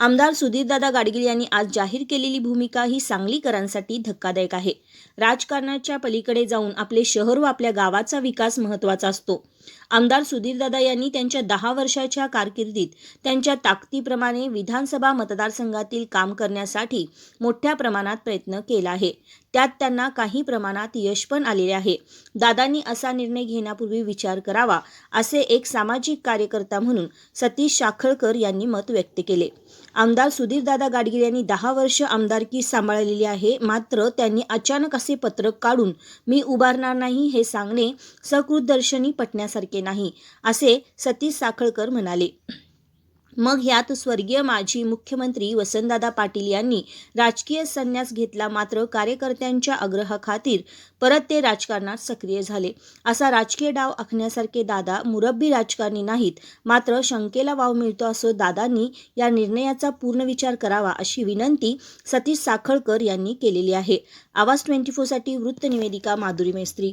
आमदार सुधीरदादा गाडगीळ यांनी आज जाहीर केलेली भूमिका ही सांगलीकरांसाठी धक्कादायक आहे. राजकारणाच्या पलीकडे जाऊन आपले शहर व आपल्या गावाचा विकास महत्त्वाचा असतो. आमदार सुधीरदादा यांनी त्यांच्या दहा वर्षाच्या कारकिर्दीत त्यांच्या ताकदीप्रमाणे विधानसभा मतदारसंघातील काम करण्यासाठी मोठ्या प्रमाणात प्रयत्न केला आहे. त्यात त्यांना काही प्रमाणात यश पण आलेले आहे. दादांनी असा निर्णय घेण्यापूर्वी विचार करावा असे एक सामाजिक कार्यकर्ता म्हणून सतीश शाखळकर यांनी मत व्यक्त केले. आमदार सुधीरदादा गाडगीळ यांनी दहा वर्ष आमदारकी सांभाळलेली आहे. मात्र त्यांनी अचानक असे पत्रक काढून मी उभारणार नाही हे सांगणे सकृतदर्शनी पटण्यासारखे नाही असे सतीश साखळकर म्हणाले. मग यात स्वर्गीय माजी मुख्यमंत्री वसंतदादा पाटील यांनी राजकीय संन्यास घेतला मात्र कार्यकर्त्यांच्या आग्रहाखातीर परत ते राजकारणात सक्रिय झाले. असा राजकीय डाव आखण्यासारखे दादा मुरब्बी राजकारणी नाहीत मात्र शंकेला वाव मिळतो असं दादांनी या निर्णयाचा पूर्ण विचार करावा अशी विनंती सतीश साखळकर यांनी केलेली आहे. आवाज ट्वेंटी फोरसाठी वृत्तनिवेदिका माधुरी मेस्त्री.